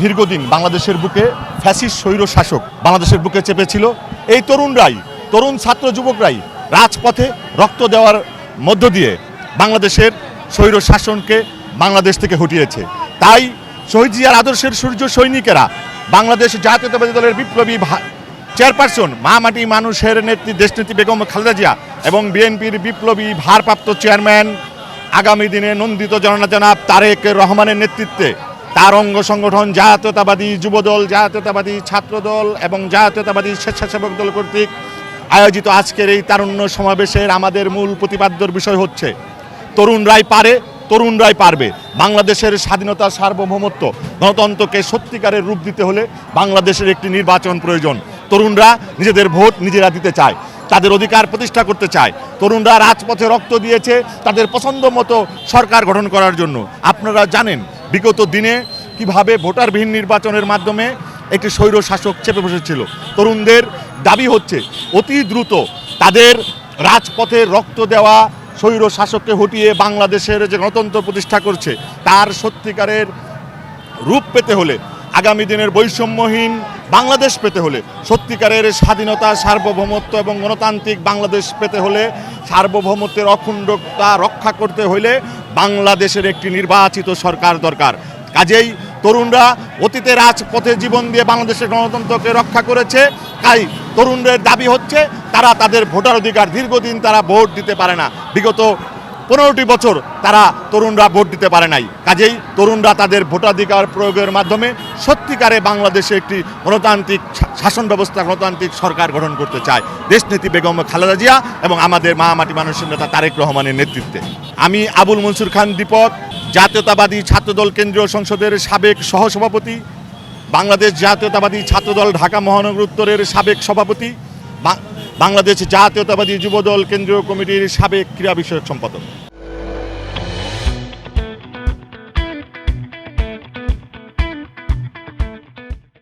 দীর্ঘদিন বাংলাদেশের বুকে ফ্যাসিস্ট স্বৈর শাসক বাংলাদেশের বুকে চেপেছিল এই তরুণরাই, তরুণ ছাত্র যুবকরাই রাজপথে রক্ত দেওয়ার মধ্য দিয়ে বাংলাদেশের স্বৈর শাসনকে বাংলাদেশ থেকে হটিয়েছে। তাই শহীদ জিয়ার আদর্শের সূর্য সৈনিকেরা বাংলাদেশ জাতীয়তাবাদী দলের বিপ্লবী চেয়ারপারসন মা মাটি মানুষের নেত্রী দেশনেত্রী বেগম খালেদা জিয়া এবং বিএনপির বিপ্লবী ভারপ্রাপ্ত চেয়ারম্যান আগামী দিনে নন্দিত জননা জনাব তারেক রহমানের নেতৃত্বে তার অঙ্গ সংগঠন জাতীয়তাবাদী যুবদল, জাতীয়তাবাদী ছাত্রদল এবং জাতীয়তাবাদী স্বেচ্ছাসেবক দল কর্তৃক আয়োজিত আজকের এই তারুণ্য সমাবেশের আমাদের মূল প্রতিপাদ্যর বিষয় হচ্ছে তরুণরাই পারে তরুণরাই পারবে। বাংলাদেশের স্বাধীনতা সার্বভৌমত্ব, গণতন্ত্রকে সত্যিকারের রূপ দিতে হলে বাংলাদেশের একটি নির্বাচন প্রয়োজন। তরুণরা নিজেদের ভোট নিজেরা দিতে চায়, তাদের অধিকার প্রতিষ্ঠা করতে চায়। তরুণরা রাজপথে রক্ত দিয়েছে তাদের পছন্দ মতো সরকার গঠন করার জন্য। আপনারা জানেন বিগত দিনে কীভাবে ভোটারবিহীন নির্বাচনের মাধ্যমে একটি স্বৈর শাসক চেপে বসেছিল। তরুণদের দাবি হচ্ছে, অতি দ্রুত তাদের রাজপথে রক্ত দেওয়া স্বৈর শাসককে হটিয়ে বাংলাদেশের যে গণতন্ত্র প্রতিষ্ঠা করছে, তার সত্যিকারের রূপ পেতে হলে, আগামী দিনের বৈষম্যহীন বাংলাদেশ পেতে হলে, সত্যিকারের স্বাধীনতা, সার্বভৌমত্ব এবং গণতান্ত্রিক বাংলাদেশ পেতে হলে সার্বভৌমত্বের অখণ্ডতা রক্ষা করতে হলে বাংলাদেশের একটি নির্বাচিত সরকার দরকার। কাজেই তরুণরা অতীতে রাজপথে জীবন দিয়ে বাংলাদেশের গণতন্ত্রকে রক্ষা করেছে, তাই তরুণদের দাবি হচ্ছে, তারা তাদের ভোটার অধিকার দীর্ঘদিন তারা ভোট দিতে পারে না। বিগত পনেরোটি বছর তারা তরুণরা ভোট দিতে পারে নাই। কাজেই তরুণরা তাদের ভোটাধিকার প্রয়োগের মাধ্যমে সত্যিকারে বাংলাদেশে একটি গণতান্ত্রিক শাসন ব্যবস্থা, গণতান্ত্রিক সরকার গঠন করতে চায়। দেশনীতি বেগম খালেদা জিয়া এবং আমাদের মা মাটি মানুষের নেতা তারেক রহমানের নেতৃত্বে। আমি আবুল মনসুর খান দীপক, জাতীয়তাবাদী ছাত্রদল কেন্দ্রীয় সংসদের সাবেক সহসভাপতি, বাংলাদেশ জাতীয়তাবাদী ছাত্রদল ঢাকা মহানগর উত্তরের সাবেক সভাপতি বাংলাদেশ জাতীয়তাবাদী যুবদল কেন্দ্রীয় কমিটির সাবেক ক্রীড়া বিষয়ক সম্পাদক।